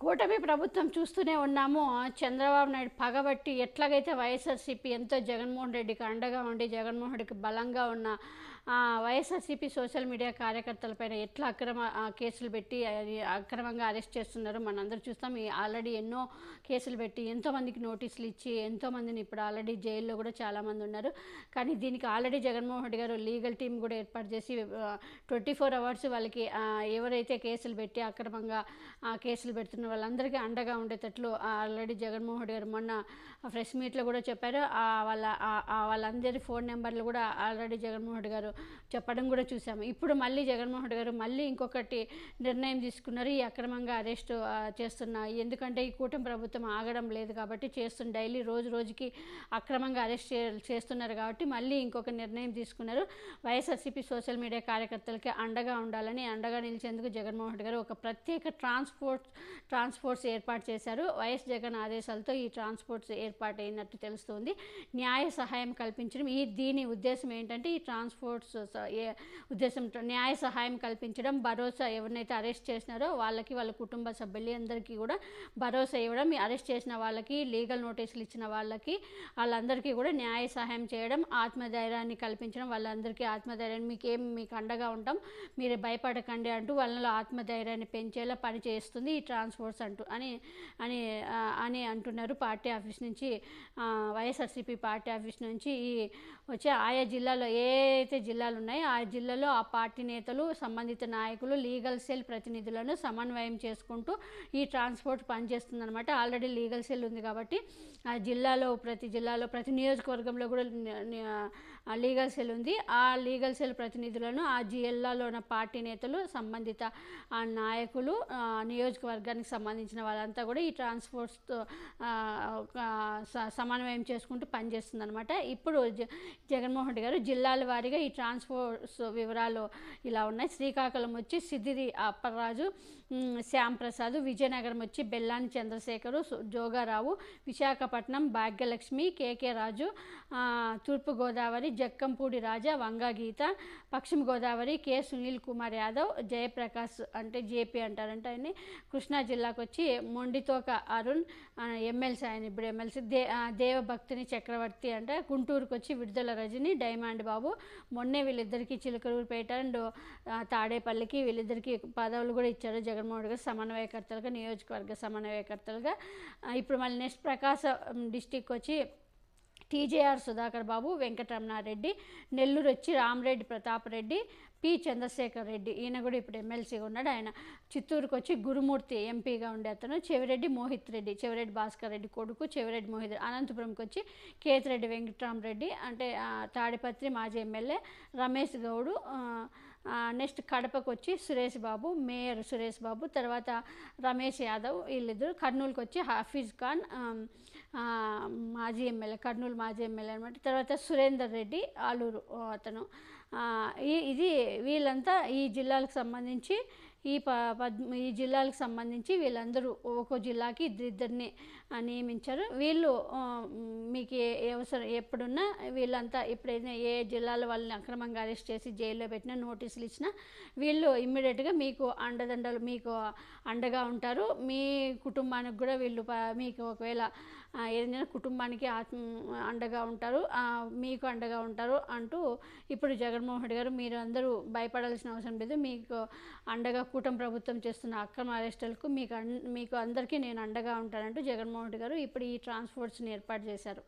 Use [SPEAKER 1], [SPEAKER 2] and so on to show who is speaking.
[SPEAKER 1] కూటమి ప్రభుత్వం చూస్తూనే ఉన్నాము. చంద్రబాబు నాయుడు పగబట్టి ఎట్లాగైతే వైఎస్ఆర్సీపీ ఎంతో జగన్మోహన్ రెడ్డికి అండగా ఉండి జగన్మోహన్ రెడ్డికి బలంగా ఉన్న వైఎస్ఆర్సీపీ సోషల్ మీడియా కార్యకర్తలపైన ఎట్లా అక్రమ కేసులు పెట్టి అక్రమంగా అరెస్ట్ చేస్తున్నారో మనందరూ చూస్తాం. ఈ ఆల్రెడీ ఎన్నో కేసులు పెట్టి ఎంతోమందికి నోటీసులు ఇచ్చి ఎంతోమందిని ఇప్పుడు ఆల్రెడీ జైల్లో కూడా చాలామంది ఉన్నారు. కానీ దీనికి ఆల్రెడీ జగన్మోహన్ రెడ్డి గారు లీగల్ టీం కూడా ఏర్పాటు చేసి ట్వంటీ ఫోర్ అవర్స్ వాళ్ళకి ఎవరైతే కేసులు పెట్టి అక్రమంగా కేసులు పెడుతున్నారో పెడుతున్న వాళ్ళందరికీ అండగా ఉండేటట్లు ఆల్రెడీ జగన్మోహన్ రెడ్డి గారు మొన్న ఫ్రెష్ మీట్లో కూడా చెప్పారు. వాళ్ళ వాళ్ళందరి ఫోన్ నెంబర్లు కూడా ఆల్రెడీ జగన్మోహన్ రెడ్డి గారు చెప్పడం కూడా చూసాము. ఇప్పుడు మళ్ళీ జగన్మోహన్ రెడ్డి గారు మళ్ళీ ఇంకొకటి నిర్ణయం తీసుకున్నారు. ఈ అక్రమంగా అరెస్ట్ చేస్తున్న ఎందుకంటే ఈ కూటమి ప్రభుత్వం ఆగడం లేదు కాబట్టి చేస్తున్న డైలీ రోజు రోజుకి అక్రమంగా అరెస్ట్ చే చేస్తున్నారు కాబట్టి మళ్ళీ ఇంకొక నిర్ణయం తీసుకున్నారు. వైఎస్ఆర్సీపీ సోషల్ మీడియా కార్యకర్తలకి అండగా ఉండాలని అండగా నిలిచేందుకు జగన్మోహన్ రెడ్డి గారు ఒక ప్రత్యేక ట్రాన్స్పోర్ట్ ట్రాన్స్పోర్ట్స్ ఏర్పాటు చేశారు. వైఎస్ జగన్ ఆదేశాలతో ఈ ట్రాన్స్పోర్ట్స్ ఏర్పాటు అయినట్టు తెలుస్తుంది. న్యాయ సహాయం కల్పించడం ఈ దీని ఉద్దేశం ఏంటంటే ఈ ట్రాన్స్పోర్ట్స్ ఉద్దేశం న్యాయ సహాయం కల్పించడం భరోసా ఎవరినైతే అరెస్ట్ చేసినారో వాళ్ళకి వాళ్ళ కుటుంబ సభ్యులు అందరికీ కూడా భరోసా ఇవ్వడం ఈ అరెస్ట్ చేసిన వాళ్ళకి లీగల్ నోటీసులు ఇచ్చిన వాళ్ళకి వాళ్ళందరికీ కూడా న్యాయ సహాయం చేయడం ఆత్మధైర్యాన్ని కల్పించడం వాళ్ళందరికీ ఆత్మధైర్యాన్ని మీకు ఏం మీకు అండగా ఉంటాం మీరు భయపడకండి అంటూ వాళ్ళలో ఆత్మధైర్యాన్ని పెంచేలా పని చేస్తుంది ఈ ఫోర్స్ అంటూ అని అని అని అంటున్నారు పార్టీ ఆఫీస్ నుంచి. వైఎస్ఆర్సీపీ పార్టీ ఆఫీస్ నుంచి ఈ వచ్చే ఆయా జిల్లాలో ఏ అయితే జిల్లాలు ఉన్నాయో ఆ జిల్లాలో ఆ పార్టీ నేతలు సంబంధిత నాయకులు లీగల్ సెల్ ప్రతినిధులను సమన్వయం చేసుకుంటూ ఈ ట్రాన్స్పోర్ట్ పనిచేస్తుందన్నమాట. ఆల్రెడీ లీగల్ సెల్ ఉంది కాబట్టి ఆ జిల్లాలో ప్రతి జిల్లాలో ప్రతి నియోజకవర్గంలో కూడా లీగల్ సెల్ ఉంది. ఆ లీగల్ సెల్ ప్రతినిధులను ఆ జిఎల్లాలో ఉన్న పార్టీ నేతలు సంబంధిత ఆ నాయకులు నియోజకవర్గానికి సంబంధించిన వాళ్ళంతా కూడా ఈ ట్రాన్స్పోర్ట్స్తో స- సమన్వయం చేసుకుంటూ పనిచేస్తుంది అనమాట ఇప్పుడు జ- జగన్మోహన్ రెడ్డి గారు జిల్లాల వారీగా ఈ ట్రాన్స్పోర్ట్స్ వివరాలు ఇలా ఉన్నాయి. శ్రీకాకుళం వచ్చి సిద్దిరి అప్పరాజు శ్యామ్ ప్రసాద్ విజయనగరం వచ్చి బెల్లాని చంద్రశేఖరు జోగారావు విశాఖపట్నం భాగ్యలక్ష్మి కేకే రాజు తూర్పుగోదావరి జక్కంపూడి రాజా వంగా గీత పశ్చిమ గోదావరి కె. సునీల్ కుమార్ యాదవ్ జయప్రకాష్ అంటే జేపీ అంటారంట ఆయన్ని. కృష్ణా జిల్లాకు వచ్చి మొండితోక అరుణ్ ఎమ్మెల్సీ ఆయన ఇప్పుడు ఎమ్మెల్సీ. దే ఆ, దేవభక్తిని చక్రవర్తి అంటే. గుంటూరుకు వచ్చి విడుదల రజని డైమండ్ బాబు. మొన్నే వీళ్ళిద్దరికీ చిలకలూరుపేట అండ్ తాడేపల్లికి వీళ్ళిద్దరికి పదవులు కూడా ఇచ్చారు జగన్మోహన్ రెడ్డి గారు. సమన్వయకర్తలుగా నియోజకవర్గ సమన్వయకర్తలుగా. ఇప్పుడు మళ్ళీ నెక్స్ట్ ప్రకాశం డిస్టిక్ వచ్చి టీజేఆర్ సుధాకర్ బాబు వెంకటరమణారెడ్డి నెల్లూరు వచ్చి రామరెడ్డి ప్రతాప్ రెడ్డి పి చంద్రశేఖర్ రెడ్డి ఈయన కూడా ఇప్పుడు ఎమ్మెల్సీగా ఉన్నాడు ఆయన చిత్తూరుకు వచ్చి గురుమూర్తి ఎంపీగా ఉండే అతను చెవిరెడ్డి మోహిత్ రెడ్డి చెవిరెడ్డి భాస్కర్ రెడ్డి కొడుకు చెవిరెడ్డి మోహిత్ రెడ్డి. అనంతపురంకి వచ్చి కేతిరెడ్డి వెంకటరామరెడ్డి అంటే తాడిపత్రి మాజీ ఎమ్మెల్యే రమేష్ గౌడు నెక్స్ట్ కడపకు వచ్చి సురేష్ బాబు మేయర్ సురేష్ బాబు తర్వాత రమేష్ యాదవ్ వీళ్ళిద్దరు కర్నూలుకి వచ్చి హాఫీజ్ ఖాన్ మాజీ ఎమ్మెల్యే కర్నూలు మాజీ ఎమ్మెల్యే అనమాట తర్వాత సురేందర్ రెడ్డి ఆలూరు అతను. ఇది వీళ్ళంతా ఈ జిల్లాలకు సంబంధించి ఈ ప ఈ జిల్లాలకు సంబంధించి వీళ్ళందరూ ఒక్కో జిల్లాకి ఇద్దరిద్దరిని నియమించారు. వీళ్ళు మీకు ఏ అవసరం ఎప్పుడున్నా వీళ్ళంతా ఎప్పుడైనా ఏ జిల్లాలో వాళ్ళని అక్రమంగా అరెస్ట్ చేసి జైల్లో పెట్టినా నోటీసులు ఇచ్చినా వీళ్ళు ఇమ్మీడియట్గా మీకు అండదండలు మీకు అండగా ఉంటారు. మీ కుటుంబానికి కూడా వీళ్ళు ప- మీకు ఒకవేళ ఏదైనా కుటుంబానికి ఆత్మ అండగా ఉంటారు. మీకు అండగా ఉంటారు అంటూ ఇప్పుడు జగన్మోహన్ రెడ్డి గారు మీరు అందరూ భయపడాల్సిన అవసరం లేదు. మీకు అండగా కూటమి ప్రభుత్వం చేస్తున్న అక్రమ అరెస్టులకు మీకు అన్ మీకు అందరికీ నేను అండగా ఉంటానంటూ జగన్మోహన్ రెడ్డి గారు ఇప్పుడు ఈ ట్రాన్స్పోర్ట్స్ని ఏర్పాటు చేశారు.